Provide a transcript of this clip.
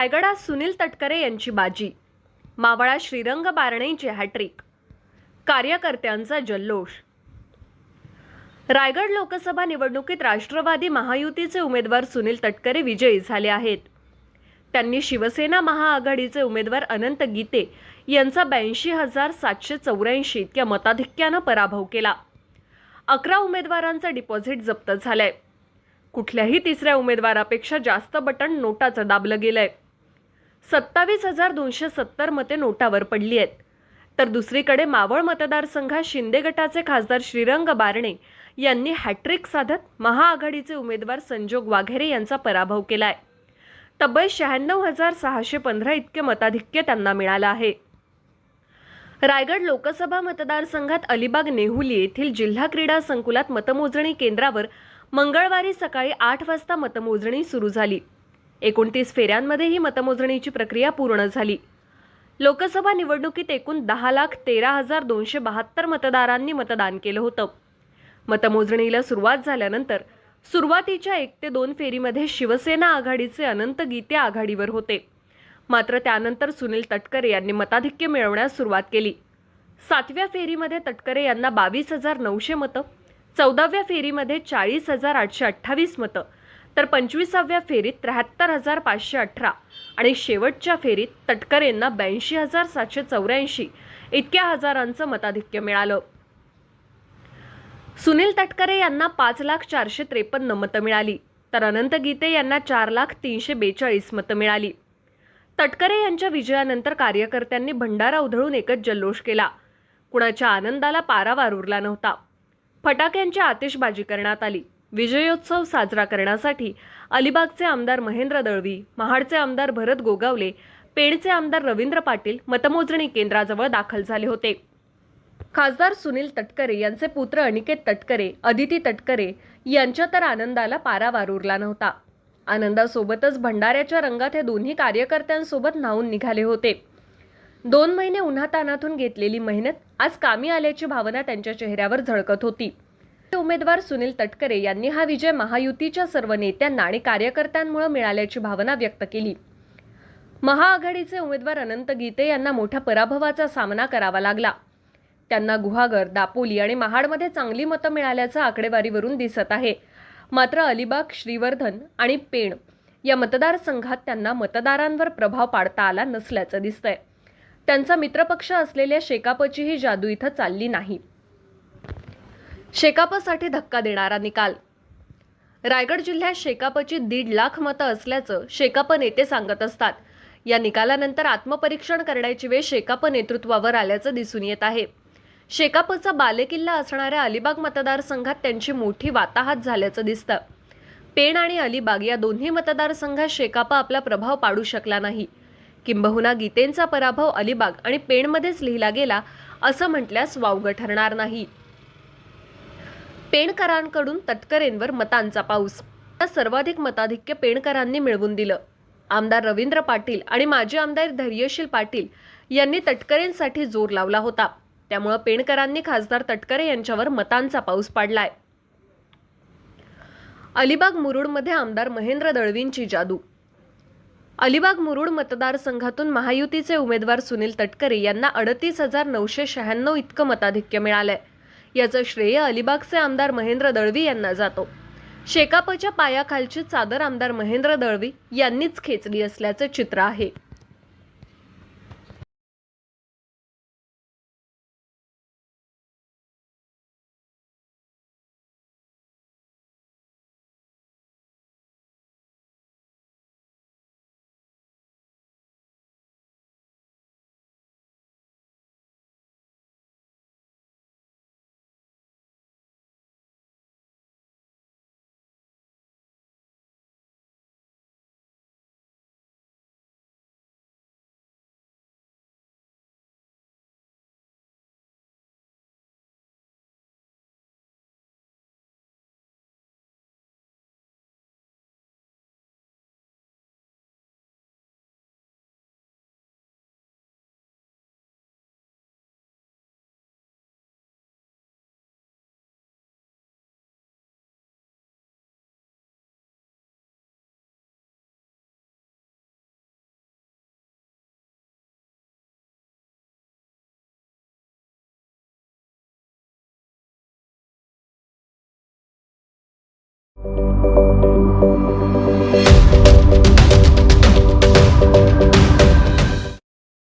रायगडात सुनील तटकरे यांची बाजी. मावळा श्रीरंग बारणेची हॅट्रिक कार्यकर्त्यांचा जल्लोष. रायगड लोकसभा निवडणुकीत राष्ट्रवादी महायुतीचे उमेदवार सुनील तटकरे विजयी झाले आहेत. त्यांनी शिवसेना महाआघाडीचे उमेदवार अनंत गीते यांचा ब्याऐंशी हजार सातशे चौऱ्याऐंशी इतक्या मताधिक्यानं पराभव केला. अकरा उमेदवारांचं डिपॉझिट जप्त झालंय. कुठल्याही तिसऱ्या उमेदवारापेक्षा जास्त बटण नोटाचं दाबलं गेलंय. सत्तावीस हजार दोनशे सत्तर मते नोटावर पडली आहेत. तर दुसरीकडे मावळ मतदारसंघात शिंदे गटाचे खासदार श्रीरंग बारणे यांनी हॅट्रिक साधत महाआघाडीचे उमेदवार संजोग वाघेरे यांचा पराभव केला आहे तब्बल शहाण्णव हजार सहाशे पंधरा इतके मताधिक्य त्यांना मिळालं आहे. रायगड लोकसभा मतदारसंघात अलिबाग नेहुली येथील जिल्हा क्रीडा संकुलात मतमोजणी केंद्रावर मंगळवारी सकाळी आठ वाजता मतमोजणी सुरू झाली. एकोणतीस फेऱ्यांमध्ये ही मतमोजणीची प्रक्रिया पूर्ण झाली. लोकसभा निवडणुकीत एकूण दहा लाख तेरा हजार दोनशे बहात्तर मतदारांनी मतदान केलं होतं. मतमोजणीला सुरुवात झाल्यानंतर सुरुवातीच्या एक ते दोन फेरीमध्ये शिवसेना आघाडीचे अनंत गीते आघाडीवर होते. मात्र त्यानंतर सुनील तटकरे यांनी मताधिक्य मिळवण्यास सुरुवात केली. सातव्या फेरीमध्ये तटकरे यांना बावीस हजार नऊशे मतं चौदाव्या फेरीमध्ये चाळीस हजार आठशे अठ्ठावीस मतं तर पंचवीसाव्या फेरीत त्र्याहत्तर हजार पाचशे अठरा आणि शेवटच्या फेरीत तटकरेंना ब्याऐंशी हजार सातशे चौऱ्याऐंशी इतक्या हजारांचं मताधिक्य मिळालं. सुनील तटकरे यांना पाच लाख चारशे त्रेपन्न मतं मिळाली तर अनंत गीते यांना चार लाख तीनशे बेचाळीस मतं मिळाली. तटकरे यांच्या विजयानंतर कार्यकर्त्यांनी भंडारा उधळून एकच जल्लोष केला. कुणाच्या आनंदाला पारावार उरला नव्हता. फटाक्यांची आतिषबाजी करण्यात आली. विजयोत्सव साजरा करण्यासाठी अलिबागचे आमदार महेंद्र दळवी महाडचे आमदार भरत गोगावले पेणचे आमदार रवींद्र पाटील मतमोजणी केंद्राजवळ दाखल झाले होते. खासदार सुनील तटकरे यांचे पुत्र अनिकेत तटकरे अदिती तटकरे यांच्या तर आनंदाला पारावार उरला नव्हता. आनंदासोबतच भंडाऱ्याच्या रंगात हे दोन्ही कार्यकर्त्यांसोबत न्हावून निघाले होते. दोन महिने उन्हातानातून घेतलेली मेहनत आज कामी आल्याची भावना त्यांच्या चेहऱ्यावर झळकत होती. उमेदवार सुनील तटकरे यांनी हा विजय महायुतीच्या सर्व नेत्यांना आणि कार्यकर्त्यांमुळे मिळाल्याची भावना व्यक्त केली. महाआघाडीचे उमेदवार अनंत गीते यांना मोठ्या पराभवाचा सामना करावा लागला. त्यांना गुहागर दापोली आणि महाडमध्ये चांगली मतं मिळाल्याचं आकडेवारीवरून दिसत आहे. मात्र अलिबाग श्रीवर्धन आणि पेण या मतदारसंघात त्यांना मतदारांवर प्रभाव पाडता आला नसल्याचं दिसतंय. त्यांचा मित्रपक्ष असलेल्या शेकापचीही जादू इथं चालली नाही. शेकापसाठी धक्का देणारा निकाल. रायगड जिल्ह्यात शेकापची दीड लाख मतं असल्याचं शेकाप नेते सांगत असतात. या निकालानंतर आत्मपरीक्षण करण्याची वेळ शेकाप नेतृत्वावर आल्याचं दिसून येत आहे. शेकापचा बालेकिल्ला असणाऱ्या अलिबाग मतदारसंघात त्यांची मोठी वाताहात झाल्याचं दिसतं. पेण आणि अलिबाग या दोन्ही मतदारसंघात शेकाप आपला प्रभाव पाडू शकला नाही. किंबहुना गीतेंचा पराभव अलिबाग आणि पेणमध्येच लिहिला गेला असं म्हटल्यास वावगं ठरणार नाही. पेणकरांकडून तटकरेंवर मतांचा पाऊस. सर्वाधिक मताधिक्य पेणकरांनी मिळवून दिलं. आमदार रवींद्र पाटील आणि माजी आमदार धैर्यशील पाटील यांनी तटकरेंसाठी जोर लावला होता. त्यामुळं पेणकरांनी खासदार तटकरे यांच्यावर मतांचा पाऊस पाडलाय. अलिबाग मुरुडमध्ये आमदार महेंद्र दळवींची जादू. अलिबाग मुरुड मतदारसंघातून महायुतीचे उमेदवार सुनील तटकरे यांना अडतीस हजार नऊशे शहाण्णव इतकं मताधिक्य मिळालंय. याचं श्रेय अलिबागचे आमदार महेंद्र दळवी यांना जातो. शेकापच्या पायाखालची चादर आमदार महेंद्र दळवी यांनीच खेचली असल्याचं चित्र आहे. आहे